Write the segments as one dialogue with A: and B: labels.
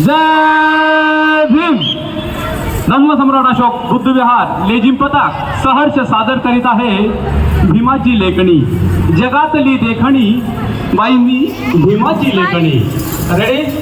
A: जय भीम. धर्मसम्राट अशोक बुद्धविहार लेझिम पताक सहर्ष सादर करीत आहे भीमाची लेखणी. जगातली देखणी बाईंनी भीमाची लेखणी. रेडी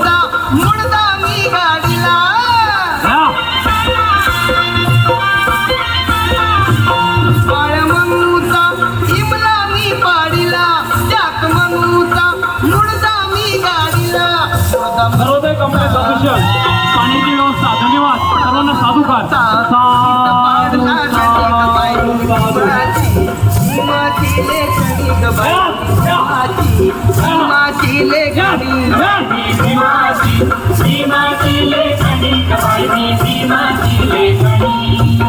B: मनुचा मुडदा मी गाडीला. मनुचा लिमला मी पाडीला. त्यात मनुचा मुडदा मी गाडीला.
A: सर्वोदय कंपनी सदस्य पाण्याची व्यवस्था. धन्यवाद. सर्वांना साधुकार. साधू साधू साधू
B: भीमाची भीमाची लेखणी
C: भीमाची भीमाची लेखणी गबाई